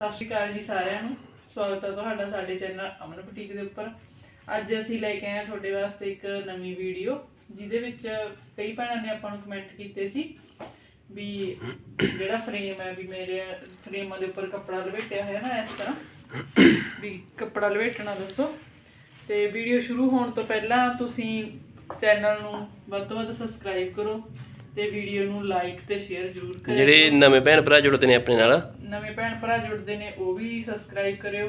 ਸਤਿ ਸ਼੍ਰੀ ਅਕਾਲ ਜੀ ਸਾਰਿਆਂ ਨੂੰ। ਸਵਾਗਤ ਹੈ ਤੁਹਾਡਾ ਸਾਡੇ ਚੈਨਲ ਅਮਨ ਬੁਟੀਕ ਦੇ ਉੱਪਰ। ਅੱਜ ਅਸੀਂ ਲੈ ਕੇ ਆਏ ਹਾਂ ਤੁਹਾਡੇ ਵਾਸਤੇ ਇੱਕ ਨਵੀਂ ਵੀਡੀਓ, ਜਿਹਦੇ ਵਿੱਚ ਕਈ ਭੈਣਾਂ ਨੇ ਆਪਾਂ ਨੂੰ ਕਮੈਂਟ ਕੀਤੇ ਸੀ ਵੀ ਜਿਹੜਾ ਫਰੇਮ ਹੈ, ਵੀ ਮੇਰੇ ਫਰੇਮਾਂ ਦੇ ਉੱਪਰ ਕੱਪੜਾ ਲਪੇਟਿਆ ਹੋਇਆ ਨਾ ਇਸ ਤਰ੍ਹਾਂ। ਵੀ ਕੱਪੜਾ ਲਪੇਟਣਾ ਦੱਸੋ। ਤੇ ਵੀਡੀਓ ਸ਼ੁਰੂ ਹੋਣ ਤੋਂ ਪਹਿਲਾਂ ਤੁਸੀਂ ਚੈਨਲ ਨੂੰ ਵੱਧ ਤੋਂ ਵੱਧ ਸਬਸਕ੍ਰਾਈਬ ਕਰੋ। ਤੇ ਵੀਡੀਓ ਨੂੰ ਲਾਈਕ ਤੇ ਸ਼ੇਅਰ ਜ਼ਰੂਰ ਕਰਿਓ ਜਿਹੜੇ ਨਵੇਂ ਭੈਣ ਭਰਾ ਜੁੜਦੇ ਨੇ ਆਪਣੇ ਨਾਲ। ਨਵੇਂ ਭੈਣ ਭਰਾ ਜੁੜਦੇ ਨੇ ਉਹ ਵੀ ਸਬਸਕ੍ਰਾਈਬ ਕਰਿਓ।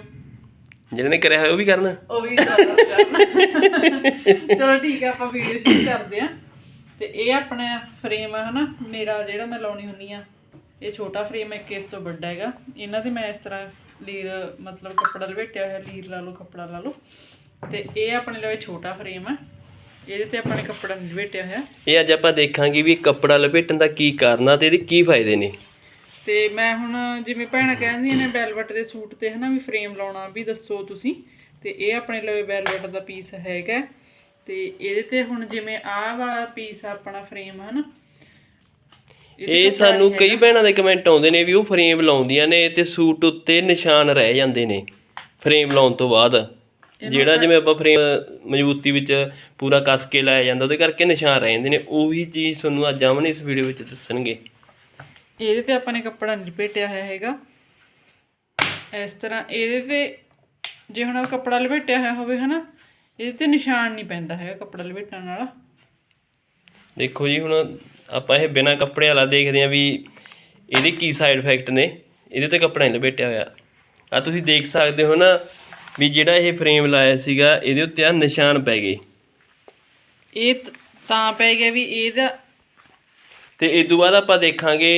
ਜਿਹਨਾਂ ਨੇ ਕਰਿਆ ਹੋਇਆ ਉਹ ਵੀ ਕਰਨ। ਉਹ ਵੀ ਕਰਨਾ ਚਲੋ ਠੀਕ ਹੈ ਆਪਾਂ ਵੀਡੀਓ ਸ਼ੁਰੂ ਕਰਦੇ ਆਂ ਤੇ ਇਹ ਆਪਣਾ ਫਰੇਮ ਹੈ ਹਨਾ? ਮੇਰਾ ਜਿਹੜਾ ਮੈਂ ਲਾਉਣੀ ਹੁੰਨੀ ਆ ਇਹ ਛੋਟਾ ਫਰੇਮ ਹੈ ਕੇਸ ਤੋਂ ਵੱਡਾ ਹੈਗਾ। ਇਹਨਾਂ ਤੇ ਮੈਂ ਇਸ ਤਰ੍ਹਾਂ ਲੀਰ ਮਤਲਬ ਕੱਪੜਾ ਲਪੇਟਿਆ ਹੋਇਆ ਲੀਰ ਲਾ ਲਓ ਕੱਪੜਾ ਲਾ ਲਓ। ਤੇ ਇਹ ਆਪਣੇ ਲਈ ਛੋਟਾ ਫਰੇਮ ਹੈ ਇਹਦੇ ਤੇ ਆਪਾਂ ਨੇ ਕੱਪੜਾ ਲਪੇਟਿਆ ਹੋਇਆ। ਇਹ ਅੱਜ ਆਪਾਂ ਦੇਖਾਂਗੇ ਵੀ ਕੱਪੜਾ ਲਪੇਟਣ ਦਾ ਕੀ ਕਾਰਨ ਆ ਤੇ ਇਹਦੇ ਕੀ ਫਾਇਦੇ ਨੇ। ਤੇ ਮੈਂ ਹੁਣ ਜਿਵੇਂ ਭੈਣਾਂ ਕਹਿੰਦੀਆਂ ਨੇ ਵੈਲਵਟ ਦੇ ਸੂਟ ਤੇ ਹਨਾ ਵੀ ਫਰੇਮ ਲਾਉਣਾ ਵੀ ਦੱਸੋ ਤੁਸੀਂ। ਤੇ ਇਹ ਆਪਣੇ ਲਵੇ ਵੈਲਵਟ ਦਾ ਪੀਸ ਹੈਗਾ। ਤੇ ਇਹਦੇ ਤੇ ਹੁਣ ਜਿਵੇਂ ਆਹ ਵਾਲਾ ਪੀਸ ਆਪਣਾ ਫਰੇਮ ਹਨਾ। ਇਹ ਸਾਨੂੰ ਕਈ ਭੈਣਾਂ ਦੇ ਕਮੈਂਟ ਆਉਂਦੇ ਨੇ ਵੀ ਉਹ ਫਰੇਮ ਲਾਉਂਦੀਆਂ ਨੇ ਤੇ ਸੂਟ ਉੱਤੇ ਨਿਸ਼ਾਨ ਰਹਿ ਜਾਂਦੇ ਨੇ। ਫਰੇਮ ਲਾਉਣ ਤੋਂ ਬਾਅਦ। ਜਿਹੜਾ ਜਿਵੇਂ ਆਪਾਂ ਫਰੇਮ ਮਜ਼ਬੂਤੀ ਵਿੱਚ ਪੂਰਾ ਕੱਸ ਕੇ ਲਾਇਆ ਜਾਂਦਾ ਉਹਦੇ ਕਰਕੇ ਨਿਸ਼ਾਨ ਰਹਿ ਜਾਂਦੇ ਨੇ ਉਹੀ ਚੀਜ਼ ਤੁਹਾਨੂੰ ਅੱਜ ਆਮਨ ਇਸ ਵੀਡੀਓ ਵਿੱਚ ਦੱਸਣਗੇ। ਇਹਦੇ ਤੇ ਆਪਾਂ ਨੇ ਕੱਪੜਾ ਨਹੀਂ ਲਪੇਟਿਆ ਹੋਇਆ ਹੈਗਾ। ਇਸ ਤਰ੍ਹਾਂ ਇਹਦੇ ਤੇ ਜੇ ਹੁਣ ਕੱਪੜਾ ਲਪੇਟਿਆ ਹੋਇਆ ਹੋਵੇ ਹਨਾ ਇਹਦੇ ਤੇ ਨਿਸ਼ਾਨ ਨਹੀਂ ਪੈਂਦਾ ਹੈਗਾ ਕੱਪੜਾ ਲਪੇਟਣ ਨਾਲ ਦੇਖੋ ਜੀ ਹੁਣ ਆਪਾਂ ਇਹ ਬਿਨਾ ਕੱਪੜੇ ਵਾਲਾ ਦੇਖਦੇ ਆਂ ਵੀ ਇਹਦੇ ਕੀ ਸਾਈਡ ਇਫੈਕਟ ਨੇ ਇਹਦੇ ਤੇ ਕੱਪੜਾ ਨਹੀਂ ਲਪੇਟਿਆ ਹੋਇਆ। ਆ ਤੁਸੀਂ ਦੇਖ ਸਕਦੇ ਹੋ ਨਾ ਵੀ ਜਿਹੜਾ ਇਹ ਫਰੇਮ ਲਾਇਆ ਸੀਗਾ ਇਹਦੇ ਉੱਤੇ ਆ ਨਿਸ਼ਾਨ ਪੈ ਗਏ। ਇਹ ਤ- ਪੈ ਗਿਆ ਵੀ ਇਹਦਾ ਤੇ ਇਸ ਤੋਂ ਬਾਅਦ ਆਪਾਂ ਦੇਖਾਂਗੇ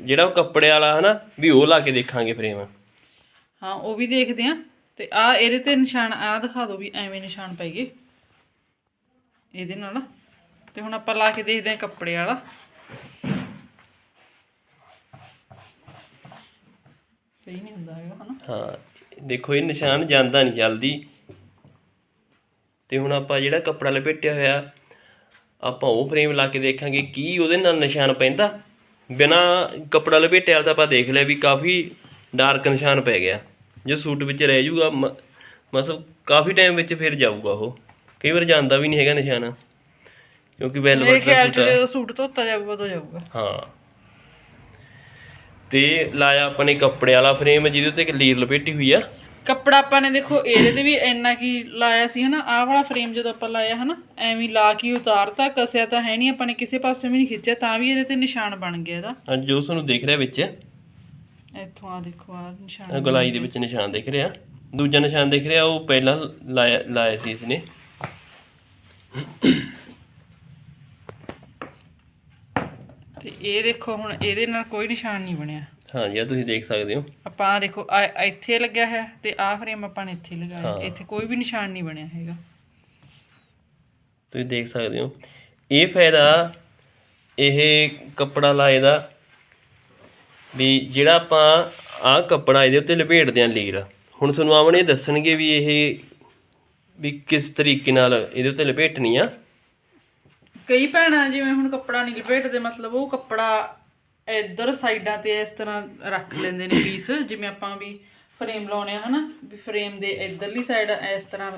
ਜਿਹੜਾ ਉਹ ਕੱਪੜੇ ਵਾਲਾ ਹਨਾ ਵੀ ਉਹ ਲਾ ਕੇ ਦੇਖਾਂਗੇ ਫਰੇਮ ਹਾਂ ਉਹ ਵੀ ਦੇਖਦੇ ਆ ਤੇ ਆ ਇਹਦੇ ਤੇ ਨਿਸ਼ਾਨ ਆ ਦਿਖਾ ਦਿਓ ਵੀ ਐਵੇਂ ਨਿਸ਼ਾਨ ਪੈ ਗਏ। ਇਹਦੇ ਨਾਲ। ਤੇ ਹੁਣ ਆਪਾਂ ਲਾ ਕੇ ਦੇਖਦੇ ਆ ਕੱਪੜੇ ਵਾਲਾ। ਸਹੀ ਨਹੀਂ ਹੁੰਦਾ ਹੈਗਾ ਹਨਾ। ਹਾਂ। ਦੇਖੋ ਇਹ ਨਿਸ਼ਾਨ ਜਾਂਦਾ ਨਹੀਂ ਜਲਦੀ। ਤੇ ਹੁਣ ਆਪਾਂ ਜਿਹੜਾ ਕੱਪੜਾ ਲਪੇਟਿਆ ਹੋਇਆ ਆਪਾਂ ਉਹ ਫਰੇਮ ਲਾ ਕੇ ਦੇਖਾਂਗੇ ਕੀ ਉਹਦੇ ਨਾਲ ਨਿਸ਼ਾਨ ਪੈਂਦਾ। ਬਿਨਾ ਕੱਪੜਾ ਲਪੇਟਿਆ ਤਾਂ ਆਪਾਂ ਦੇਖ ਲਿਆ ਵੀ ਕਾਫੀ ਡਾਰਕ ਨਿਸ਼ਾਨ ਪੈ ਗਿਆ। ਜੋ ਸੂਟ ਵਿੱਚ ਰਹਿ ਜਾਊਗਾ ਮ- ਮਤਲਬ ਕਾਫੀ ਟਾਈਮ ਵਿੱਚ ਫਿਰ ਜਾਊਗਾ ਉਹ। ਕਈ ਵਾਰ ਜਾਂਦਾ ਵੀ ਨਹੀਂ ਹੈਗਾ ਨਿਸ਼ਾਨ। ਕਿਉਂਕਿ ਵੈਲਵਟ ਦਾ ਸੂਟ ਧੋਤਾ ਜਾਊਗਾ ਤਾਂ ਜਾਊਗਾ। ਹਾਂ। ਤੇ ਲਾਇਆ ਆਪਾਂ ਨੇ ਕੱਪੜੇ ਵਾਲਾ ਫਰੇਮ ਜਿਹਦੇ ਉੱਤੇ ਇੱਕ ਲੀਰ ਲਪੇਟੀ ਹੋਈ ਆ। ਕੱਪੜਾ ਆਪਾਂ ਨੇ ਦੇਖੋ ਇਹਦੇ ਤੇ ਵੀ ਇੰਨਾ ਕੀ ਲਾਇਆ ਸੀ ਹਨਾ? ਆਹ ਵਾਲਾ ਫਰੇਮ ਜਦੋਂ ਆਪਾਂ ਲਾਇਆ ਹਨਾ? ਐਵੇਂ ਲਾ ਕੇ ਉਤਾਰਤਾ ਕਸਿਆ ਤਾਂ ਹੈ ਨਹੀਂ ਆਪਾਂ ਨੇ ਕਿਸੇ ਪਾਸੇ ਵੀ ਨਹੀਂ ਖਿੱਚਿਆ ਤਾਂ ਵੀ ਇਹਦੇ ਤੇ ਨਿਸ਼ਾਨ ਬਣ ਗਿਆ ਇਹਦਾ। ਅੱਜ ਜੋ ਤੁਹਾਨੂੰ ਦਿਖ ਰਿਹਾ ਵਿੱਚ। ਇੱਥੋਂ ਆ ਦੇਖੋ ਆ ਨਿਸ਼ਾਨ ਆਹ ਗਲਾਈ ਦੇ ਵਿੱਚ ਨਿਸ਼ਾਨ ਦਿਖ ਰਿਹਾ। ਦੂਜਾ ਨਿਸ਼ਾਨ ਦਿਖ ਰਿਹਾ ਉਹ ਪਹਿਲਾਂ ਲਾਇਆ ਲਾਇਆ ਸੀ ਇਸਨੇ। ਤੇ ਇਹ ਦੇਖੋ ਹੁਣ ਇਹਦੇ ਨਾਲ ਕੋਈ ਨਿਸ਼ਾਨ ਨਹੀਂ ਬਣਿਆ। ਹਾਂਜੀ ਆ ਤੁਸੀਂ ਦੇਖ ਸਕਦੇ ਹੋ। ਆਪਾਂ ਆਹ ਦੇਖੋ ਇੱਥੇ ਲੱਗਿਆ ਹੈ ਤੇ ਆਹ ਫਰੇਮ ਆਪਾਂ ਨੇ ਇੱਥੇ ਲਗਾਇਆ ਇੱਥੇ ਕੋਈ ਵੀ ਨਿਸ਼ਾਨ ਨਹੀਂ ਬਣਿਆ ਹੈਗਾ। ਤੁਸੀਂ ਦੇਖ ਸਕਦੇ ਹੋ। ਇਹ ਫਾਇਦਾ ਇਹ ਕੱਪੜਾ ਲਾਏ ਦਾ ਵੀ ਜਿਹੜਾ ਆਪਾਂ ਆਹ ਕੱਪੜਾ ਇਹਦੇ ਉੱਤੇ ਲਪੇਟਦੇ ਆਂ ਲੀਰ। ਹੁਣ ਤੁਹਾਨੂੰ ਆਵਣੇ ਦੱਸਣਗੇ ਵੀ ਇਹ ਵੀ ਕਿਸ ਤਰੀਕੇ ਨਾਲ ਇਹਦੇ ਉੱਤੇ ਲਪੇਟਣੀ ਆ। ਕਈ ਭੈਣਾਂ ਜਿਵੇਂ ਹੁਣ ਕੱਪੜਾ ਨਹੀਂ ਲਪੇਟਦੇ, ਮਤਲਬ ਉਹ ਕੱਪੜਾ ਇੱਧਰ ਸਾਈਡਾਂ ਤੇ ਇਸ ਤਰ੍ਹਾਂ ਰੱਖ ਲੈਂਦੇ ਨੇ ਪੀਸ ਜਿਵੇਂ ਆਪਾਂ ਵੀ ਫਰੇਮ ਲਾਉਣੇ ਆ, ਹਨਾ? ਵੀ ਫਰੇਮ ਦੇ ਇੱਧਰਲੀ ਸਾਈਡ ਇਸ ਤਰ੍ਹਾਂ।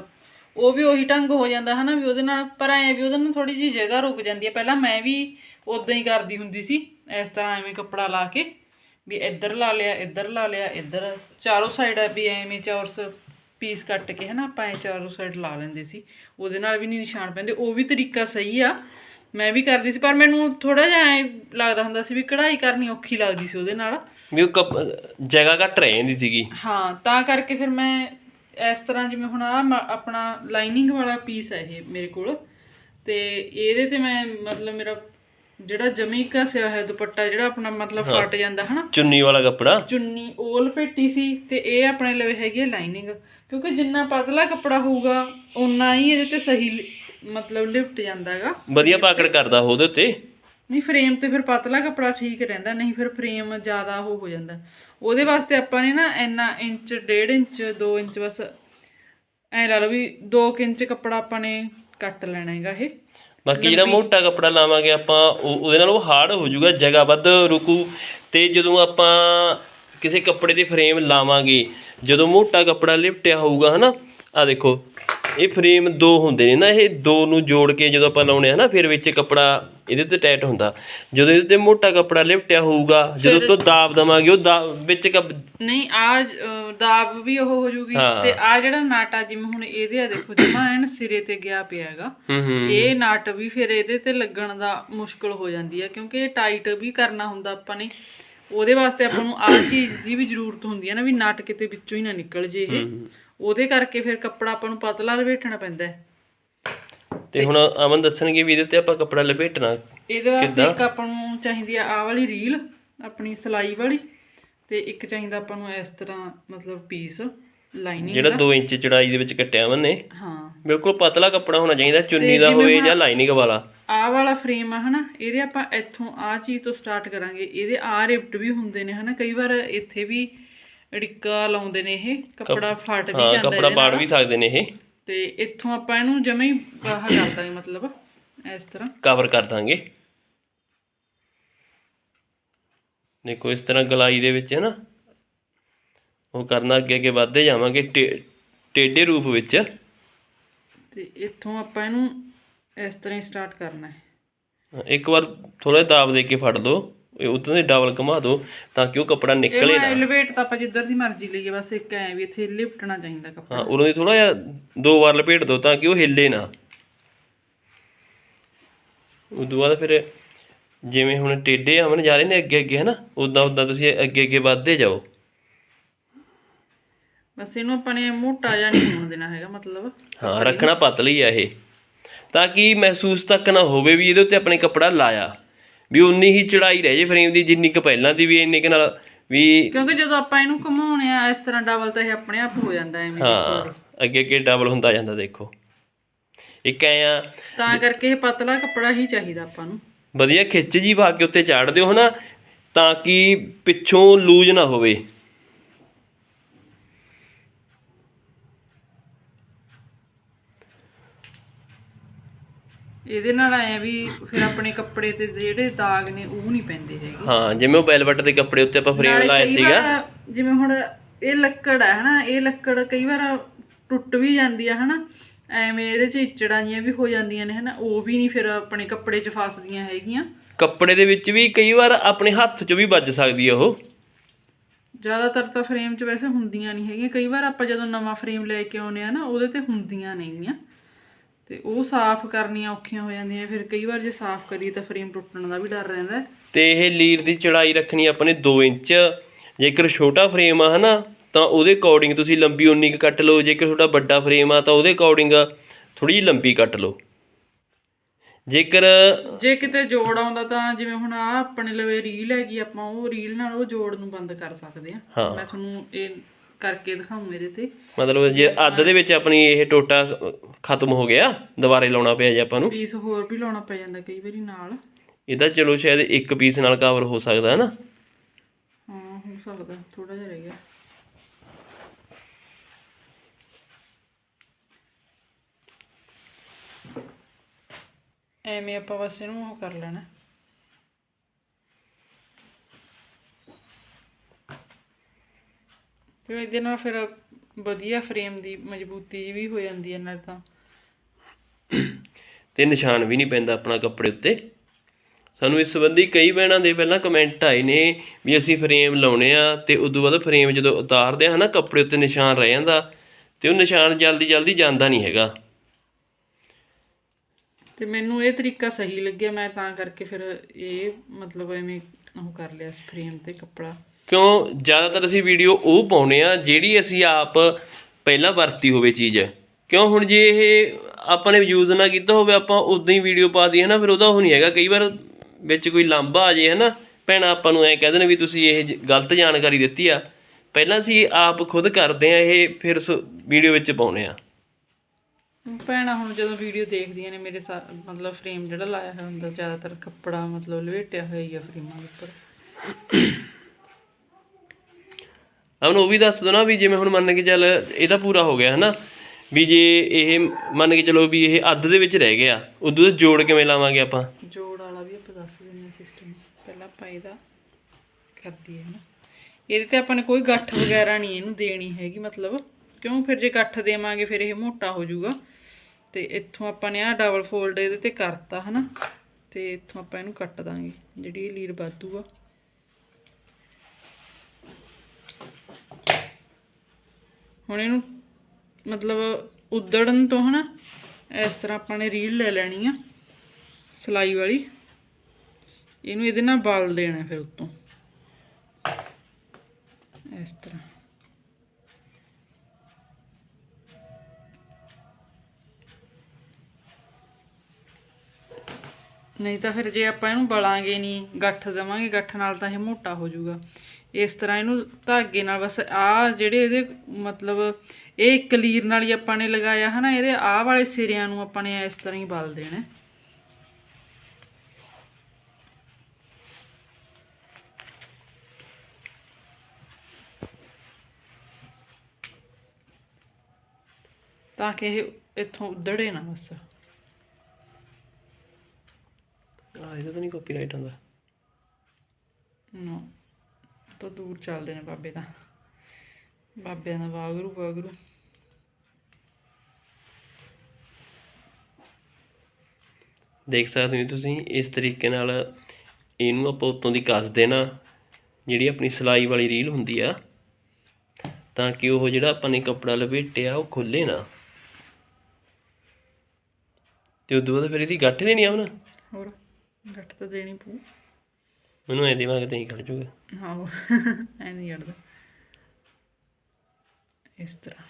ਉਹ ਵੀ ਉਹੀ ਢੰਗ ਹੋ ਜਾਂਦਾ, ਹਨਾ? ਵੀ ਉਹਦੇ ਨਾਲ, ਪਰ ਐ ਵੀ ਉਹਦੇ ਨਾਲ ਥੋੜੀ ਜਿਹੀ ਜਗ੍ਹਾ ਰੁਕ ਜਾਂਦੀ ਹੈ ਪਹਿਲਾਂ ਮੈਂ ਵੀ ਉਦਾਂ ਹੀ ਕਰਦੀ ਹੁੰਦੀ ਸੀ, ਇਸ ਤਰ੍ਹਾਂ ਐਵੇਂ ਕੱਪੜਾ ਲਾ ਕੇ, ਵੀ ਇੱਧਰ ਲਾ ਲਿਆ, ਇੱਧਰ ਲਾ ਲਿਆ, ਇੱਧਰ ਚਾਰੋਂ ਸਾਈਡ ਵੀ ਐਵੇਂ ਚੌਰਸ ਪੀਸ ਕੱਟ ਕੇ ਹਨਾ ਆਪਾਂ ਐ ਚਾਰੋਂ ਸਾਈਡ ਲਾ ਲੈਂਦੇ ਸੀ। ਉਹਦੇ ਨਾਲ ਵੀ ਨਹੀਂ ਨਿਸ਼ਾਨ ਪੈਂਦੇ ਉਹ ਵੀ ਤਰੀਕਾ ਸਹੀ ਆ। ਮੈਂ ਵੀ ਕਰਦੀ ਸੀ ਪਰ ਮੈਨੂੰ ਥੋੜਾ ਜਿਹਾ ਐ ਲੱਗਦਾ ਹੁੰਦਾ ਸੀ ਵੀ ਕਢਾਈ ਕਰਨੀ ਔਖੀ ਲੱਗਦੀ ਸੀ ਉਹਦੇ ਨਾਲ। ਵੀ ਉਹ ਜਗ੍ਹਾ ਘੱਟ ਰਹਿ ਜਾਂਦੀ ਸੀਗੀ। ਹਾਂ ਤਾਂ ਕਰਕੇ ਫਿਰ ਮੈਂ ਇਸ ਤਰ੍ਹਾਂ ਜਿਵੇਂ ਹੁਣ ਆ ਆਪਣਾ ਲਾਈਨਿੰਗ ਵਾਲਾ ਪੀਸ ਹੈ ਇਹ ਮੇਰੇ ਕੋਲ। ਤੇ ਇਹਦੇ ਤੇ ਮੈਂ ਮਤਲਬ ਮੇਰਾ ਜਿਹੜਾ ਜਮੀ ਘਸਿਆ ਹੋਇਆ ਦੁਪੱਟਾ ਜਿਹੜਾ ਆਪਣਾ ਮਤਲਬ ਫਟ ਜਾਂਦਾ ਹਨਾ? ਚੁੰਨੀ ਵਾਲਾ ਕੱਪੜਾ। ਚੁੰਨੀ ਓਲ ਪੇਟੀ ਸੀ ਤੇ ਇਹ ਆਪਣੇ ਲਈ ਹੈਗੀ ਹੈ ਲਾਈਨਿੰਗ। ਕਿਉਂਕਿ ਜਿੰਨਾ ਪਤਲਾ ਕੱਪੜਾ ਹੋਊਗਾ ਓਨਾ ਹੀ ਇਹਦੇ ਤੇ ਸਹੀ ਮਤਲਬ ਲਿਪਟ ਜਾਂਦਾ ਹੈਗਾ। ਵਧੀਆ ਪਾਕੜ ਕਰਦਾ ਉਹਦੇ ਉੱਤੇ। ਨਹੀਂ ਫਰੇਮ ਤੇ ਫਿਰ ਪਤਲਾ ਕੱਪੜਾ ਠੀਕ ਰਹਿੰਦਾ ਨਹੀਂ ਫਿਰ ਫਰੇਮ ਜ਼ਿਆਦਾ ਉਹ ਹੋ ਜਾਂਦਾ। ਉਹਦੇ ਵਾਸਤੇ ਆਪਾਂ ਨੇ ਨਾ ਇੰਨਾ ਇੰਚ 1.5 ਇੰਚ 2 ਇੰਚ ਬਸ ਐ ਲਾ ਲਓ ਵੀ 2 ਇੰਚ ਕੱਪੜਾ ਆਪਾਂ ਨੇ ਕੱਟ ਲੈਣਾ ਹੈਗਾ ਇਹ। ਬਾਕੀ ਜਿਹੜਾ ਮੋਟਾ ਕੱਪੜਾ ਲਾਵਾਂਗੇ ਆਪਾਂ ਉਹ- ਉਹਦੇ ਨਾਲ ਉਹ ਹਾਰਡ ਹੋ ਜਾਊਗਾ ਜਗ੍ਹਾ ਵੱਧ ਰੁਕੂ। ਤੇ ਜਦੋਂ ਆਪਾਂ ਕਿਸੇ ਕੱਪੜੇ ਦੇ ਫਰੇਮ ਲਾਵਾਂਗੇ ਜਦੋਂ ਮੋਟਾ ਕੱਪੜਾ ਲਿਪਟਿਆ ਹੋਊਗਾ ਹਨਾ? ਆ ਦੇਖੋ ਇਹ ਫਰੇਮ ਦੋ ਹੁੰਦੇ ਨੇ ਨਾ ਇਹ ਦੋ ਨੂੰ ਜੋੜ ਕੇ ਜਦੋਂ ਆਪਾਂ ਲਾਉਣੇ ਆ ਨਾ ਫਿਰ ਵਿੱਚ ਕੱਪੜਾ ਇਹਦੇ ਤੇ ਟਾਈਟ ਹੁੰਦਾ। ਜਦੋਂ ਇਹਦੇ ਤੇ ਮੋਟਾ ਕੱਪੜਾ ਲਿਪਟਿਆ ਹੋਊਗਾ ਜਦੋਂ ਤੋਂ ਦਾਬ ਦਵਾਂਗੇ ਉਹ ਦਾ ਵਿੱਚ ਕੱਪ- ਨਹੀਂ ਆ ਦਾਬ ਵੀ ਉਹ ਹੋ ਜੂਗੀ ਹਾਂ। ਤੇ ਆ ਜਿਹੜਾ ਨਾਟਾ ਜਿਵੇਂ ਹੁਣ ਇਹਦੇ ਆ ਦੇਖੋ ਜਮਾ ਐਨ ਸਿਰੇ ਤੇ ਗਿਆ ਪਿਆ ਹੈਗਾ। ਹੂੰ ਹੂੰ। ਇਹ ਨਟ ਵੀ ਫਿਰ ਇਹਦੇ ਤੇ ਲੱਗਣ ਦਾ ਮੁਸ਼ਕਲ ਹੋ ਜਾਂਦੀ ਹੈ ਕਿਉਂਕਿ ਇਹ ਟਾਈਟ ਵੀ ਕਰਨਾ ਹੁੰਦਾ ਆਪਾਂ ਨੇ। ਉਹਦੇ ਵਾਸਤੇ ਆਪਾਂ ਨੂੰ ਆ ਚੀਜ਼ ਦੀ ਵੀ ਜ਼ਰੂਰਤ ਹੁੰਦੀ ਹੈ ਨਾ ਵੀ ਨਟ ਕਿਤੇ ਵਿੱਚੋਂ ਹੀ ਨਾ ਨਿਕਲ ਜੇ ਇਹ। ਉਹਦੇ ਕਰਕੇ ਫਿਰ ਕੱਪੜਾ ਆਪਾਂ ਨੂੰ ਪਤਲਾ ਲਪੇਟਣਾ ਪੈਂਦਾ ਹੈ। ਤੇ ਹੁਣ ਅਮਨ ਦੱਸਣਗੇ ਵੀ ਇਹਦੇ ਤੇ ਆਪਾਂ ਕੱਪੜਾ ਲਪੇਟਣਾ ਇਹਦੇ ਵਾਸਤੇ ਇੱਕ ਆਪਾਂ ਨੂੰ ਚਾਹੀਦੀ ਆ ਆ ਵਾਲੀ ਰੀਲ ਆਪਣੀ ਸਲਾਈ ਵਾਲੀ ਤੇ ਇੱਕ ਚਾਹੀਦਾ ਆਪਾਂ ਨੂੰ ਇਸ ਤਰ੍ਹਾਂ ਮਤਲਬ ਪੀਸ ਲਾਈਨਿੰਗ ਜਿਹੜਾ 2 ਇੰਚ ਚੜਾਈ ਦੇ ਵਿੱਚ ਕੱਟਿਆ ਅਮਨ ਨੇ। ਹਾਂ। ਬਿਲਕੁਲ ਪਤਲਾ ਕੱਪੜਾ ਹੋਣਾ ਚਾਹੀਦਾ ਚੁੰਨੀ ਦਾ ਹੋਵੇ ਜਾਂ ਲਾਈਨਿੰਗ ਵਾਲਾ। ਆਹ ਵਾਲਾ ਫਰੇਮ ਆ ਹਨਾ ਇਹਦੇ ਆਪਾਂ ਇੱਥੋਂ ਆਹ ਚੀਜ਼ ਤੋਂ ਸਟਾਰਟ ਕਰਾਂਗੇ। ਇਹਦੇ ਆਹ ਰਿਪਟ ਵੀ ਹੁੰਦੇ ਨੇ ਹਨਾ ਕਈ ਵਾਰ ਇੱਥੇ ਵੀ ਅੜਿੱਕਾ ਲਾਉਂਦੇ ਨੇ ਇਹ ਕੱਪੜਾ ਫਟ ਵੀ ਹਾਂ ਜਾਂਦਾ ਕੱਪੜਾ ਪਾੜ ਵੀ ਸਕਦੇ ਨੇ ਇਹ। ਤੇ ਇੱਥੋਂ ਆਪਾਂ ਇਹਨੂੰ ਜਮੇ ਹੀ ਆਹ ਕਰ ਦਾਂਗੇ ਮਤਲਬ ਇਸ ਤਰ੍ਹਾਂ। ਕਵਰ ਕਰ ਦਾਂਗੇ। ਦੇਖੋ ਇਸ ਤਰ੍ਹਾਂ ਗਲਾਈ ਦੇ ਵਿੱਚ ਹੈ ਨਾ ਉਹ ਕਰਨਾ ਅੱਗੇ ਅੱਗੇ ਵੱਧਦੇ ਜਾਵਾਂਗੇ ਟੇ- ਟੇਢੇ ਰੂਪ ਵਿੱਚ। ਤੇ ਇੱਥੋਂ ਆਪਾਂ ਇਹਨੂੰ ਇਸ ਤਰ੍ਹਾਂ ਹੀ ਸਟਾਰਟ ਕਰਨਾ ਹੈ। ਇੱਕ ਵਾਰ ਥੋੜਾ ਦਾਬ ਦੇ ਕੇ ਫੜ ਲਓ ਉਤੋਂ ਦੇ ਡਬਲ ਘੁਮਾ ਦਿਓ ਤਾਂ ਕਿ ਉਹ ਕੱਪੜਾ ਨਿਕਲੇ ਨਾ। ਐਲੀਵੇਟ ਤਾਂ ਆਪਾਂ ਜਿੱਧਰ ਦੀ ਮਰਜ਼ੀ ਲਈਏ ਬਸ ਇੱਕ ਐ ਵੀ ਇੱਥੇ ਲਿਪਟਣਾ ਚਾਹੀਦਾ ਕੱਪੜਾ। ਹਾਂ ਉਦੋਂ ਦੀ ਥੋੜਾ ਜਿਹਾ ਦੋ ਵਾਰ ਲਪੇਟ ਦਿਓ ਤਾਂ ਕਿ ਉਹ ਹਿੱਲੇ ਨਾ। ਉਦੋਂ ਬਾਅਦ ਫਿਰ ਜਿਵੇਂ ਹੁਣ ਟੇਢੇ ਆਵਣ ਜਾ ਰਹੇ ਨੇ ਅੱਗੇ ਅੱਗੇ ਹਨਾ? ਉਦਾਂ ਉਦਾਂ ਤੁਸੀਂ ਅੱਗੇ ਅੱਗੇ ਵੱਧਦੇ ਜਾਓ। ਬਸ ਇਹਨੂੰ ਆਪਾਂ ਨੇ ਮੋਟਾ ਜਿਹਾ ਨਹੀਂ ਹੋਣ ਦੇਣਾ ਹੈਗਾ ਮਤਲਬ। ਹਾਂ ਰੱਖਣਾ ਪਤਲੀ ਆ ਇਹ। ਤਾਂ ਕਿ ਮਹਿਸੂਸ ਤੱਕ ਨਾ ਹੋਵੇ ਵੀ ਇਹਦੇ ਉੱਤੇ ਆਪਣੇ ਕੱਪੜਾ ਲਾਇਆ। ਵੀ ਉਨੀ ਹੀ ਚੜਾਈ ਰਹਿ ਜੇ ਫਰੇਮ ਦੀ ਜਿੰਨੀ ਕੁ ਪਹਿਲਾਂ ਦੀ ਵੀ ਇੰਨੀ ਕੁ ਨਾਲ ਵੀ ਕਿਉਂਕਿ ਜਦੋਂ ਆਪਾਂ ਇਹਨੂੰ ਘੁਮਾਉਣੇ ਆ ਇਸ ਤਰ੍ਹਾਂ ਡਬਲ ਤਾਂ ਇਹ ਆਪਣੇ ਆਪ ਹੋ ਜਾਂਦਾ ਐਵੇਂ ਹਾਂ ਅੱਗੇ ਅੱਗੇ ਡਬਲ ਹੁੰਦਾ ਜਾਂਦਾ ਦੇਖੋ। ਇੱਕ ਐ ਆ ਤਾਂ ਕਰਕੇ ਇਹ ਪਤਲਾ ਕੱਪੜਾ ਹੀ ਚਾਹੀਦਾ ਆਪਾਂ ਨੂੰ। ਵਧੀਆ ਖਿੱਚ ਜੀ ਪਾ ਕੇ ਉੱਤੇ ਚਾੜ ਦਿਓ ਹਨਾ ਤਾਂ ਕਿ ਪਿੱਛੋਂ ਲੂਜ ਨਾ ਹੋਵੇ। ਇਹਦੇ ਨਾਲ ਐ ਵੀ ਫਿਰ ਆਪਣੇ ਕੱਪੜੇ ਤੇ ਜਿਹੜੇ ਦਾਗ ਨੇ ਉਹ ਨਹੀਂ ਪੈਂਦੇ ਹੈਗੇ। ਹਾਂ ਜਿਵੇਂ ਉਹ ਬੈਲਵਟ ਦੇ ਕੱਪੜੇ ਉੱਤੇ ਆਪਾਂ ਫਰੇਮ ਨਾਲੇ ਲਾਇਆ ਕਈ ਸੀਗਾ। ਵਾਰ ਜਿਵੇਂ ਹੁਣ ਇਹ ਲੱਕੜ ਹੈ ਹਨਾ ਇਹ ਲੱਕੜ ਕਈ ਵਾਰ ਟੁੱਟ ਵੀ ਜਾਂਦੀ ਆ ਹਨਾ ਐਵੇਂ ਇਹਦੇ ਚ ਇਚੜਾਂ ਜੀਆਂ ਵੀ ਹੋ ਜਾਂਦੀਆਂ ਨੇ ਹਨਾ ਉਹ ਵੀ ਨਹੀਂ ਫਿਰ ਆਪਣੇ ਕੱਪੜੇ 'ਚ ਫਸਦੀਆਂ ਹੈਗੀਆਂ। ਕੱਪੜੇ ਦੇ ਵਿੱਚ ਵੀ ਕਈ ਵਾਰ ਆਪਣੇ ਹੱਥ 'ਚ ਵੀ ਵੱਜ ਸਕਦੀ ਆ ਉਹ। ਜ਼ਿਆਦਾਤਰ ਤਾਂ ਫਰੇਮ 'ਚ ਵੈਸੇ ਹੁੰਦੀਆਂ ਨਹੀਂ ਹੈਗੀਆਂ ਕਈ ਵਾਰ ਆਪਾਂ ਜਦੋਂ ਨਵਾਂ ਫਰੇਮ ਲੈ ਕੇ ਆਉਨੇ ਆ ਨਾ ਉਹਦੇ ਤੇ ਹੁੰਦੀਆਂ ਨੇਗੀਆਂ। ਤੇ ਉਹ ਸਾਫ਼ ਕਰਨੀਆਂ ਔਖੀਆਂ ਹੋ ਜਾਂਦੀਆਂ ਫਿਰ ਕਈ ਵਾਰ ਜੇ ਸਾਫ਼ ਕਰੀਏ ਤਾਂ ਫਰੇਮ ਟੁੱਟਣ ਦਾ ਵੀ ਡਰ ਰਹਿੰਦਾ। ਤੇ ਇਹ ਲੀਰ ਦੀ ਚੜਾਈ ਰੱਖਣੀ ਆਪਣੇ 2 ਇੰਚ ਜੇਕਰ ਛੋਟਾ ਫਰੇਮ ਆ ਹਨਾ ਤਾਂ ਉਹਦੇ ਅਕੋਰਡਿੰਗ ਤੁਸੀਂ ਲੰਬੀ ਉਨੀ ਕੁ ਕੱਟ ਲਓ ਜੇਕਰ ਤੁਹਾਡਾ ਵੱਡਾ ਫਰੇਮ ਆ ਤਾਂ ਉਹਦੇ ਅਕੋਰਡਿੰਗ ਥੋੜੀ ਜਿਹੀ ਲੰਬੀ ਕੱਟ ਲਓ ਜੇਕਰ ਜੇ ਕਿਤੇ ਜੋੜ ਆਉਂਦਾ ਤਾਂ ਜਿਵੇਂ ਹੁਣ ਆ ਆਪਣੇ ਲਵੇ ਰੀਲ ਹੈਗੀ ਆਪਾਂ ਉਹ ਰੀਲ ਨਾਲ ਉਹ ਜੋੜ ਨੂੰ ਬੰਦ ਕਰ ਸਕਦੇ ਆ। ਮੈਂ ਤੁਹਾਨੂੰ ਇਹ ਕਰਕੇ ਦਿਖਾਉਂ ਇਹਦੇ ਤੇ। ਮਤਲਬ ਜੇ ਅੱਧ ਦੇ ਵਿੱਚ ਆਪਣੀ ਇਹ ਟੋਟਾ ਖਤਮ ਹੋ ਗਿਆ ਦੁਬਾਰੇ ਲਾਉਣਾ ਪਿਆ ਜੇ ਆਪਾਂ ਨੂੰ। ਪੀਸ ਹੋਰ ਵੀ ਲਾਉਣਾ ਪੈ ਜਾਂਦਾ ਕਈ ਵਾਰੀ ਨਾਲ। ਇਹਦਾ ਚਲੋ ਸ਼ਾਇਦ ਇੱਕ ਪੀਸ ਨਾਲ ਕਵਰ ਹੋ ਸਕਦਾ ਹੈ ਨਾ? ਹਾਂ ਹੋ ਸਕਦਾ ਥੋੜਾ ਜਿਹਾ ਰਹਿ ਗਿਆ। ਐਵੇਂ ਆਪਾਂ ਬਸ ਇਹਨੂੰ ਉਹ ਕਰ ਲੈਣਾ। ਤੇ ਇਹਦੇ ਨਾਲ ਫਿਰ ਵਧੀਆ ਫਰੇਮ ਦੀ ਮਜ਼ਬੂਤੀ ਵੀ ਹੋ ਜਾਂਦੀ ਹੈ ਨਾਲ ਤਾਂ। ਤੇ ਨਿਸ਼ਾਨ ਵੀ ਨਹੀਂ ਪੈਂਦਾ ਆਪਣਾ ਕੱਪੜੇ ਉੱਤੇ। ਸਾਨੂੰ ਇਸ ਸੰਬੰਧੀ ਕਈ ਭੈਣਾਂ ਦੇ ਪਹਿਲਾਂ ਕਮੈਂਟ ਆਏ ਨੇ ਵੀ ਅਸੀਂ ਫਰੇਮ ਲਾਉਣੇ ਆ ਤੇ ਉਦੋਂ ਬਾਅਦ ਫਰੇਮ ਜਦੋਂ ਉਤਾਰਦੇ ਆ ਹਨਾ ਕੱਪੜੇ ਉੱਤੇ ਨਿਸ਼ਾਨ ਰਹਿ ਜਾਂਦਾ ਤੇ ਉਹ ਨਿਸ਼ਾਨ ਜਲਦੀ ਜਲਦੀ ਜਾਂਦਾ ਨਹੀਂ ਹੈਗਾ। ਤੇ ਮੈਨੂੰ ਇਹ ਤਰੀਕਾ ਸਹੀ ਲੱਗਿਆ ਮੈਂ ਤਾਂ ਕਰਕੇ ਫਿਰ ਇਹ ਮਤਲਬ ਐਵੇਂ ਉਹ ਕਰ ਲਿਆ ਇਸ ਫਰੇਮ ਤੇ ਕੱਪੜਾ। ਕਿਉਂ? ਜ਼ਿਆਦਾਤਰ ਅਸੀਂ ਵੀਡੀਓ ਉਹ ਪਾਉਨੇ ਆ ਜਿਹੜੀ ਅਸੀਂ ਆਪ ਪਹਿਲਾਂ ਵਰਤੀ ਹੋਵੇ ਚੀਜ਼। ਕਿਉਂ? ਹੁਣ ਜੇ ਇਹ ਆਪਾਂ ਨੇ ਯੂਜ਼ ਨਾ ਕੀਤਾ ਹੋਵੇ, ਆਪਾਂ ਉਦਾਂ ਹੀ ਵੀਡੀਓ ਪਾ ਦਈਏ ਨਾ, ਫਿਰ ਉਹਦਾ ਉਹ ਨਹੀਂ ਹੈਗਾ। ਕਈ ਵਾਰ ਵਿੱਚ ਕੋਈ ਲਾਂਬਾ ਆ ਜੇ ਹਨਾ? ਭੈਣਾਂ, ਆਪਾਂ ਨੂੰ ਐ ਕਹਿ ਦੇਣ ਵੀ ਤੁਸੀਂ ਇਹ ਗਲਤ ਜਾਣਕਾਰੀ ਦਿੱਤੀ ਆ। ਪਹਿਲਾਂ ਅਸੀਂ ਆਪ ਖੁਦ ਕਰਦੇ ਆ ਇਹ ਫਿਰ ਵੀਡੀਓ ਵਿੱਚ ਪਾਉਨੇ ਆ ਭੈਣਾਂ, ਹੁਣ ਜਦੋਂ ਵੀਡੀਓ ਦੇਖਦੀਆਂ ਨੇ ਮੇਰੇ ਸਾ- ਮਤਲਬ ਫਰੇਮ ਜਿਹੜਾ ਲਾਇਆ ਹੋਇਆ ਹੁੰਦਾ, ਜ਼ਿਆਦਾਤਰ ਕੱਪੜਾ ਮਤਲਬ ਲਵੇਟਿਆ ਹੋਇਆ ਹੀ ਆ ਫਰੇਮਾਂ ਉੱਪਰ। ਅਮਨ ਉਹ ਵੀ ਦੱਸ ਦੋ ਨਾ ਵੀ ਜਿਵੇਂ ਹੁਣ ਮੰਨ ਕੇ ਚੱਲ ਇਹਦਾ ਪੂਰਾ ਹੋ ਗਿਆ, ਹਨਾ? ਵੀ ਜੇ ਇਹ ਮੰਨ ਕੇ ਚਲੋ ਵੀ ਇਹ ਅੱਧ ਦੇ ਵਿੱਚ ਰਹਿ ਗਿਆ, ਉਦੋਂ ਦਾ ਜੋੜ ਕਿਵੇਂ ਲਾਵਾਂਗੇ ਆਪਾਂ? ਜੋੜ ਵਾਲਾ ਵੀ ਆਪਾਂ ਦੱਸ ਦਿੰਦੇ ਹਾਂ ਸਿਸਟਮ ਪਹਿਲਾਂ ਆਪਾਂ ਇਹਦਾ ਕਰ ਦਈਏ, ਹਨਾ? ਇਹਦੇ ਤੇ ਆਪਾਂ ਨੇ ਕੋਈ ਗੱਠ ਵਗੈਰਾ ਨਹੀਂ ਇਹਨੂੰ ਦੇਣੀ ਹੈਗੀ, ਮਤਲਬ। ਕਿਉਂ? ਫਿਰ ਜੇ ਗੱਠ ਦੇਵਾਂਗੇ, ਫਿਰ ਇਹ ਮੋਟਾ ਹੋ ਜਾਊਗਾ। ਤੇ ਇੱਥੋਂ ਆਪਾਂ ਨੇ ਆ ਡਬਲ ਫੋਲਡ ਇਹਦੇ ਤੇ ਕਰਤਾ, ਹਨਾ? ਤੇ ਇੱਥੋਂ ਆਪਾਂ ਇਹਨੂੰ ਕੱਟ ਦਾਂਗੇ, ਜਿਹੜੀ ਇਹ ਲੀਰ ਵਾਧੂ ਆ। ਹੁਣ ਇਹਨੂੰ ਮਤਲਬ ਉਦੜਨ ਤੋਂ ਹਨਾ, ਇਸ ਤਰ੍ਹਾਂ ਆਪਾਂ ਨੇ ਰੀਲ ਲੈ ਲੈਣੀ ਆ, ਸਲਾਈ ਵਾਲੀ। ਇਹਨੂੰ ਇਹਦੇ ਨਾਲ ਬਲ ਦੇਣਾ ਫਿਰ ਉੱਤੋਂ। ਇਸ ਤਰ੍ਹਾਂ। ਨਹੀਂ ਤਾਂ ਫਿਰ ਜੇ ਆਪਾਂ ਇਹਨੂੰ ਬਲਾਂਗੇ ਨਹੀਂ, ਗੱਠ ਦੇਵਾਂਗੇ, ਗੱਠ ਨਾਲ ਤਾਂ ਇਹ ਮੋਟਾ ਹੋ ਜਾਊਗਾ। ਇਸ ਤਰ੍ਹਾਂ ਇਹਨੂੰ ਧਾਗੇ ਨਾਲ ਬਸ ਆ ਜਿਹੜੇ ਇਹਦੇ ਮਤਲਬ ਇਹ ਕਲੀਰ ਨਾਲ ਹੀ ਆਪਾਂ ਨੇ ਲਗਾਇਆ ਹਨਾ ਇਹਦੇ ਆਹ ਵਾਲੇ ਸਿਰਿਆਂ ਨੂੰ ਆਪਾਂ ਨੇ ਇਸ ਤਰ੍ਹਾਂ ਹੀ ਬਲ ਦੇਣਾ। ਤਾਂ ਕਿ ਇਹ ਇੱਥੋਂ ਉਧੜੇ ਨਾ ਬਸ। ਆ ਇਹਦਾ ਤਾਂ ਨਹੀਂ ਕਾਪੀਰਾਈਟ ਆਉਂਦਾ। ਨੋ। ਤੋਂ ਦੂਰ ਚੱਲਦੇ ਨੇ ਬਾਬੇ ਤਾਂ। ਬਾਬਿਆਂ ਦਾ ਵਾਗਰੂ ਵਾਗਰੂ। ਦੇਖ ਸਕਦੇ ਹੋ ਤੁਸੀਂ ਇਸ ਤਰੀਕੇ ਨਾਲ ਇਹਨੂੰ ਆਪਾਂ ਉੱਤੋਂ ਦੀ ਕੱਸ ਦੇਣਾ ਜਿਹੜੀ ਆਪਣੀ ਸਿਲਾਈ ਵਾਲੀ ਰੀਲ ਹੁੰਦੀ ਆ। ਤਾਂ ਕਿ ਉਹ ਜਿਹੜਾ ਆਪਾਂ ਨੇ ਕੱਪੜਾ ਲਪੇਟਿਆ ਉਹ ਖੁੱਲੇ ਨਾ। ਤੇ ਉਦੋਂ ਬਾਅਦ ਫਿਰ ਇਹਦੀ ਗੱਠ ਦੇਣੀ ਆ ਹੁਣ? ਹੋਰ ਗੱਠ ਤਾਂ ਦੇਣੀ ਪਊ। ਮੈਨੂੰ ਐ ਦਿਮਾਗ ਤੇ ਹੀ ਖੜ ਜਾਊਗਾ ਹਾਂ ਐ ਨਹੀਂ ਅੜਦਾ ਇਸ ਤਰ੍ਹਾਂ।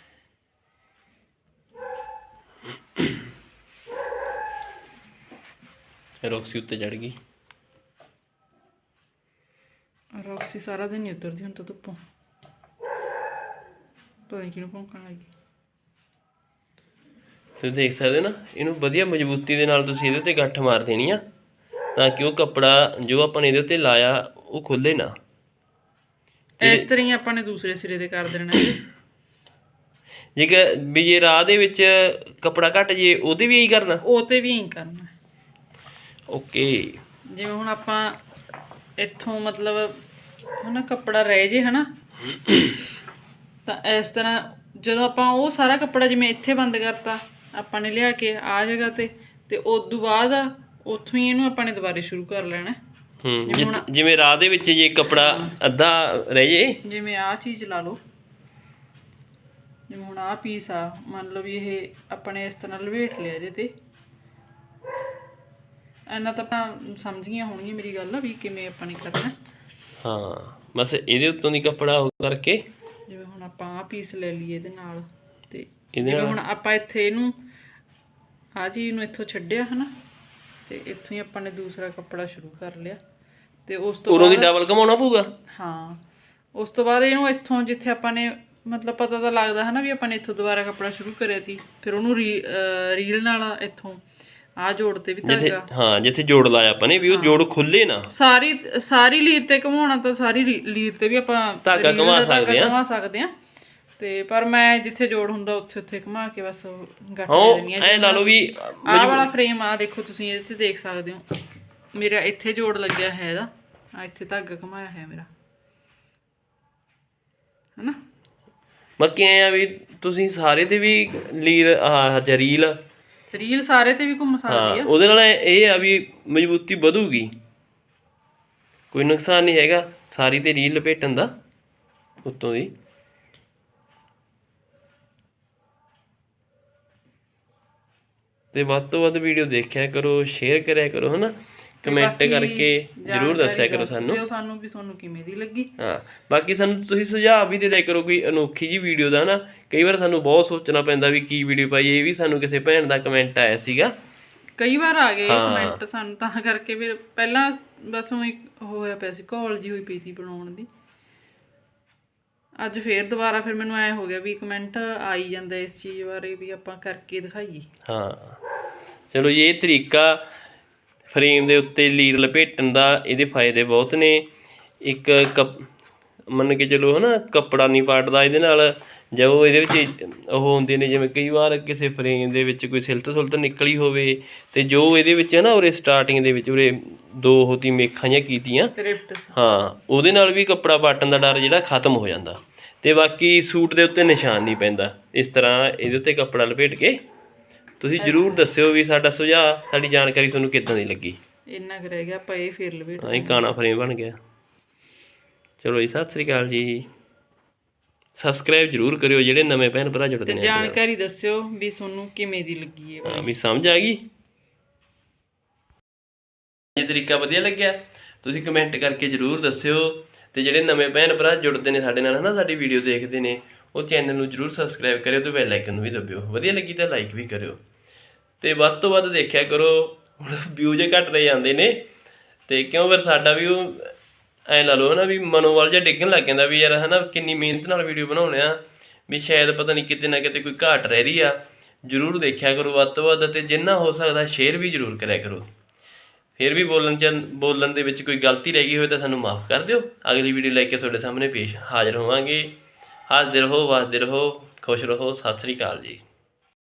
ਰੌਕਸੀ ਉੱਤੇ ਚੜ ਗਈ। ਰੌਕਸੀ ਸਾਰਾ ਦਿਨ ਨਹੀਂ ਉਤਰਦੀ ਹੁਣ ਤਾਂ ਧੁੱਪੋਂ। ਪਤਾ ਨਹੀਂ ਕਿਹਨੂੰ ਭੌਂਕਣ ਲੱਗੀ ਤੁਸੀਂ ਦੇਖ ਸਕਦੇ ਹੋ ਨਾ ਇਹਨੂੰ ਵਧੀਆ ਮਜ਼ਬੂਤੀ ਦੇ ਨਾਲ ਤੁਸੀਂ ਇਹਦੇ ਤੇ ਗੱਠ ਮਾਰ ਦੇਣੀ ਆ। ਤਾਂ ਕਿ ਉਹ ਕੱਪੜਾ ਜੋ ਆਪਾਂ ਨੇ ਇਹਦੇ ਉੱਤੇ ਲਾਇਆ ਉਹ ਖੁੱਲੇ ਨਾ ਇਸ ਤਰ੍ਹਾਂ ਹੀ ਆਪਾਂ ਨੇ ਦੂਸਰੇ ਸਿਰੇ ਤੇ ਕਰ ਦੇਣਾ ਇਹ। ਜੇ ਕਿ ਵੀ ਜੇ ਰਾਹ ਦੇ ਵਿੱਚ ਕੱਪੜਾ ਘਟ ਜੇ ਉਹਦੇ ਵੀ ਇਹੀ ਕਰਨਾ ਉਹ ਤੇ ਵੀ ਐਂ ਕਰਨਾ। ਓਕੇ ਜਿਵੇਂ ਹੁਣ ਆਪਾਂ ਇੱਥੋਂ ਮਤਲਬ ਹਨਾ ਕੱਪੜਾ ਰਹਿ ਜੇ ਹਨਾ ਤਾਂ ਇਸ ਤਰ੍ਹਾਂ ਜਦੋਂ ਆਪਾਂ ਉਹ ਸਾਰਾ ਕੱਪੜਾ ਜਿਵੇਂ ਇੱਥੇ ਬੰਦ ਕਰਤਾ ਆਪਾਂ ਨੇ ਲਿਆ ਕੇ ਆ ਜਗ੍ਹਾ ਤੇ ਤੇ ਉਸ ਤੋਂ ਬਾਅਦ ਉੱਥੋਂ ਹੀ ਇਹਨੂੰ ਆਪਾਂ ਨੇ ਦੁਬਾਰੇ ਸ਼ੁਰੂ ਕਰ ਲੈਣਾ। ਹੈ। ਜਿਵੇਂ ਰਾਹ ਦੇ ਵਿੱਚ ਜੇ ਕੱਪੜਾ ਅੱਧਾ ਰਹਿ ਜੇ। ਜਿਵੇਂ ਆਹ ਚੀਜ਼ ਲਾ ਲਓ। ਜਿਵੇਂ ਹੁਣ ਆਹ ਪੀਸ ਆ ਮੰਨ ਲਓ ਵੀ ਇਹ ਆਪਾਂ ਨੇ ਇਸ ਤਰ੍ਹਾਂ ਲਵੇਟ ਲਿਆ ਇਹਦੇ ਤੇ। ਇਹਨਾਂ ਤਾਂ ਆਪਾਂ ਸਮਝ ਗਈਆਂ ਹੋਣਗੀਆਂ ਮੇਰੀ ਗੱਲ ਵੀ ਕਿਵੇਂ ਆਪਾਂ ਨੇ ਕਰਨਾ। ਹਾਂ ਬਸ ਇਹਦੇ ਉੱਤੋਂ ਦੀ ਕੱਪੜਾ ਉਹ ਕਰਕੇ। ਜਿਵੇਂ ਹੁਣ ਆਪਾਂ ਆਹ ਪੀਸ ਲੈ ਲਈਏ ਇਹਦੇ ਨਾਲ ਤੇ ਇਹਦੇ ਜਿਵੇਂ ਹੁਣ ਆਪਾਂ ਇੱਥੇ ਇਹਨੂੰ ਆਹ ਚੀਜ਼ ਨੂੰ ਇੱਥੋਂ ਛੱਡਿਆ ਹਨਾ। ਤੇ ਇੱਥੋਂ ਹੀ ਆਪਾਂ ਨੇ ਦੂਸਰਾ ਕੱਪੜਾ ਸ਼ੁਰੂ ਕਰ ਲਿਆ। ਤੇ ਉਸ ਤੋਂ ਉਰੋਂ ਦੀ ਡਬਲ ਕਮਾਉਣਾ ਪਊਗਾ? ਹਾਂ। ਉਸ ਤੋਂ ਬਾਅਦ ਇਹਨੂੰ ਇੱਥੋਂ ਜਿੱਥੇ ਆਪਾਂ ਨੇ ਮਤਲਬ ਪਤਾ ਤਾਂ ਲੱਗਦਾ ਹਨਾ ਵੀ ਆਪਾਂ ਨੇ ਇੱਥੋਂ ਦੁਬਾਰਾ ਕੱਪੜਾ ਸ਼ੁਰੂ ਕਰਿਆ ਤੀ ਫਿਰ ਉਹਨੂੰ ਰੀ- ਅਹ ਰੀਲ ਨਾਲ ਇੱਥੋਂ ਆਹ ਜੋੜ ਤੇ ਵੀ ਜਿੱਥੇ ਧਾਗਾ ਹਾਂ ਜਿੱਥੇ ਜੋੜ ਲਾਇਆ ਆਪਾਂ ਨੇ ਵੀ ਉਹ ਜੋੜ ਖੁੱਲੇ ਨਾ। ਸਾਰੀ ਸਾਰੀ ਲੀਰ ਤੇ ਘਮਾਉਣਾ ਤਾਂ ਸਾਰੀ ਰੀ- ਲੀਰ ਤੇ ਵੀ ਆਪਾਂ ਧਾਗਾ ਰੀਲ ਘੁਮਾ ਦਾ ਸਕਦੇ ਆ। ਘੁਮਾ ਸਕਦੇ ਆ ਤੇ ਪਰ ਮੈਂ ਜਿੱਥੇ ਜੋੜ ਹੁੰਦਾ ਉੱਥੇ ਉੱਥੇ ਘੁਮਾ ਕੇ ਬਸ ਹਾਂ ਦੇ ਦਿੰਦੀ ਆ ਐ ਲਾ ਲਓ ਵੀ ਆਹ ਵਾਲਾ ਫਰੇਮ ਆ ਦੇਖੋ ਤੁਸੀਂ ਇਹਦੇ ਤੇ ਦੇਖ ਸਕਦੇ ਹੋ। ਮੇਰਾ ਇੱਥੇ ਜੋੜ ਲੱਗਿਆ ਹੈ ਇਹਦਾ। ਆ ਇੱਥੇ ਧਾਗਾ ਘਮਾਇਆ ਹੈ ਮੇਰਾ। ਹਨਾ? ਬਾਕੀ ਐ ਆ ਵੀ ਤੁਸੀਂ ਸਾਰੇ ਤੇ ਵੀ ਲੀਰ ਆਹ ਜਰੀਲ ਰੀਲ। ਸਾਰੇ ਤੇ ਵੀ ਘੁੰਮ ਸਕਦੀ ਆ। ਉਹਦੇ ਨਾਲ ਇਹ ਆ ਵੀ ਮਜ਼ਬੂਤੀ ਵਧੂਗੀ। ਕੋਈ ਨੁਕਸਾਨ ਨਹੀਂ ਹੈਗਾ। ਸਾਰੀ ਤੇ ਰੀਲ ਲਪੇਟਣ ਦਾ ਉੱਤੋਂ ਦੀ। ਤੇ ਵੱਧ ਤੋਂ ਵੱਧ ਵੀਡੀਓ ਦੇਖਿਆ ਕਰੋ ਸ਼ੇਅਰ ਕਰਿਆ ਕਰੋ ਹਨਾ? ਕਮੈਂਟ ਕਰਕੇ ਜਰੂਰ ਦੱਸਿਆ ਕਰੋ ਸਾਨੂੰ। ਦਿਓ ਸਾਨੂੰ ਵੀ ਤੁਹਾਨੂੰ ਕਿਵੇਂ ਦੀ ਲੱਗੀ। ਹਾਂ ਬਾਕੀ ਸਾਨੂੰ ਤੁਸੀਂ ਸੁਝਾਅ ਵੀ ਦੇ ਦਿਆ ਕਰੋ ਕੋਈ ਅਨੋਖੀ ਜੀ ਵੀਡੀਓ ਦਾ ਨਾ ਕਈ ਵਾਰ ਸਾਨੂੰ ਬਹੁਤ ਸੋਚਣਾ ਪੈਂਦਾ ਵੀ ਕੀ ਵੀਡੀਓ ਪਾਈਏ ਇਹ ਵੀ ਸਾਨੂੰ ਕਿਸੇ ਭੈਣ ਦਾ ਕਮੈਂਟ ਆਇਆ ਸੀਗਾ। ਕਈ ਵਾਰ ਆ ਗਏ ਕਮੈਂਟ ਸਾਨੂੰ ਤਾਂ ਕਰਕੇ ਫਿਰ ਪਹਿਲਾਂ ਬਸ ਉਹ ਹੋਇਆ ਪਿਆ ਸੀ ਕਾਲ ਜੀ ਹੋਈ ਪਈ ਸੀ ਬਣਾਉਣ ਦੀ। ਅੱਜ ਫੇਰ ਦੁਬਾਰਾ ਫਿਰ ਮੈਨੂੰ ਐ ਹੋ ਗਿਆ ਵੀ ਕਮੈਂਟ ਆਈ ਜਾਂਦਾ ਇਸ ਚੀਜ਼ ਬਾਰੇ ਵੀ ਆਪਾਂ ਕਰਕੇ ਦਿਖਾਈਏ। ਹਾਂ। ਚਲੋ ਇਹ ਤਰੀਕਾ ਫਰੇਮ ਦੇ ਉੱਤੇ ਲੀਰ ਲਪੇਟਣ ਦਾ ਇਹਦੇ ਫਾਇਦੇ ਬਹੁਤ ਨੇ। ਇੱਕ ਕੱਪ ਮੰਨ ਕੇ ਚਲੋ ਹਨਾ, ਕੱਪੜਾ ਨਹੀਂ ਪਾਟਦਾ ਇਹਦੇ ਨਾਲ। ਜੋ ਇਹਦੇ ਵਿੱਚ ਉਹ ਹੁੰਦੇ ਨੇ ਜਿਵੇਂ ਕਈ ਵਾਰ ਕਿਸੇ ਫਰੇਮ ਦੇ ਵਿੱਚ ਕੋਈ ਸਿਲਤ ਸੁਲਤ ਨਿਕਲੀ ਹੋਵੇ ਤੇ ਜੋ ਇਹਦੇ ਵਿੱਚ ਹੈ ਨਾ ਉਰੇ ਸਟਾਰਟਿੰਗ ਦੇ ਵਿੱਚ ਉਰੇ ਦੋ ਹੋਤੀ ਮੇਖਾਂ ਜਾਂ ਕੀਤੀਆਂ ਹਾਂ ਉਹਦੇ ਨਾਲ ਵੀ ਕੱਪੜਾ ਪਾਟਣ ਦਾ ਡਰ ਜਿਹੜਾ ਖਤਮ ਹੋ ਜਾਂਦਾ ਤੇ ਬਾਕੀ ਸੂਟ ਦੇ ਉੱਤੇ ਨਿਸ਼ਾਨ ਨਹੀਂ ਪੈਂਦਾ। ਇਸ ਤਰ੍ਹਾਂ ਇਹਦੇ ਉੱਤੇ ਕੱਪੜਾ ਲਪੇਟ ਕੇ ਤੁਸੀਂ ਜਰੂਰ ਦੱਸਿਓ ਵੀ ਸਾਡਾ ਸੁਝਾਅ ਸਾਡੀ ਜਾਣਕਾਰੀ ਤੁਹਾਨੂੰ ਕਿੱਦਾਂ ਦੀ ਲੱਗੀ। ਇੰਨਾ ਕੁ ਰਹਿ ਗਿਆ ਆਪਾਂ ਇਹ ਫੇਰ ਲਵੇਟ ਹਾਂ ਇਹ ਕਾਣਾ ਫਰੇਮ ਬਣ ਗਿਆ। ਚਲੋ ਜੀ ਸਤਿ ਸ੍ਰੀ ਅਕਾਲ ਜੀ। ਸਬਸਕ੍ਰਾਈਬ ਜਰੂਰ ਕਰਿਓ ਜਿਹੜੇ ਨਵੇਂ ਭੈਣ ਭਰਾ ਜੁੜਦੇ ਤੇ ਨੇ ਕੱਲ੍ਹ। ਜਾਣਕਾਰੀ ਦੱਸਿਓ ਵੀ ਤੁਹਾਨੂੰ ਕਿਵੇਂ ਦੀ ਲੱਗੀ ਹੈ ਹਾਂ ਵੀ ਸਮਝ ਆ ਗਈ? ਇਹ ਤਰੀਕਾ ਵਧੀਆ ਲੱਗਿਆ। ਤੁਸੀਂ ਕਮੈਂਟ ਕਰਕੇ ਜਰੂਰ ਦੱਸਿਓ ਤੇ ਜਿਹੜੇ ਨਵੇਂ ਭੈਣ ਭਰਾ ਜੁੜਦੇ ਨੇ ਸਾਡੇ ਨਾਲ ਹਨਾ ਸਾਡੀ ਵੀਡੀਓ ਦੇਖਦੇ ਨੇ ਉਹ ਚੈਨਲ ਨੂੰ ਜਰੂਰ ਸਬਸਕ੍ਰਾਈਬ ਕਰਿਓ ਤੇ ਬੈਲ ਆਈਕਨ ਨੂੰ ਵੀ ਦਬਿਓ। ਵਧੀਆ ਲੱਗੀ ਤਾਂ ਲਾਈਕ ਵੀ ਕਰਿਓ। ਤੇ ਵੱਧ ਤੋਂ ਵੱਧ ਦੇਖਿਆ ਕਰੋ ਹੁਣ ਵਿਊ ਜੇ ਘਟਦੇ ਜਾਂਦੇ ਨੇ ਤੇ ਕਿਉਂ ਫਿਰ ਸਾਡਾ ਵੀ ਉਹ ਐ ਲਾ ਲਓ ਨਾ ਵੀ ਮਨੋਵਲ ਜਿਹਾ ਡਿੱਗਣ ਲੱਗ ਜਾਂਦਾ ਵੀ ਯਾਰ ਹਨਾ ਕਿੰਨੀ ਮਿਹਨਤ ਨਾਲ ਵੀਡੀਓ ਬਣਾਉਣੇ ਆ, ਵੀ ਸ਼ਾਇਦ ਪਤਾ ਨਹੀਂ ਕਿਤੇ ਨਾ ਕਿਤੇ ਕੋਈ ਘਾਟ ਰਹਿ ਰਹੀ ਆ। ਜਰੂਰ ਦੇਖਿਆ ਕਰੋ ਵੱਧ ਤੋਂ ਵੱਧ ਤੇ ਜਿੰਨਾ ਹੋ ਸਕਦਾ ਸ਼ੇਅਰ ਵੀ ਜਰੂਰ ਕਰਿਆ ਕਰੋ। ਫਿਰ ਵੀ ਬੋਲਣ ਚ, ਬੋਲਣ ਦੇ ਵਿੱਚ ਕੋਈ ਗਲਤੀ ਰਹਿ ਗਈ ਹੋਵੇ ਤਾਂ ਸਾਨੂੰ ਮਾਫ ਕਰ ਦਿਓ। ਅਗਲੀ ਵੀਡੀਓ ਲੈ ਕੇ ਤੁਹਾਡੇ ਸਾਹਮਣੇ ਪੇਸ਼ ਹਾਜ਼ਰ ਹੋਵਾਂਗੇ। ਹਾਜ਼ਰ ਰਹੋ ਵਸਦੇ ਰਹੋ, ਖੁਸ਼ ਰਹੋ, ਸਤਿ ਸ੍ਰੀ ਅਕਾਲ ਜੀ।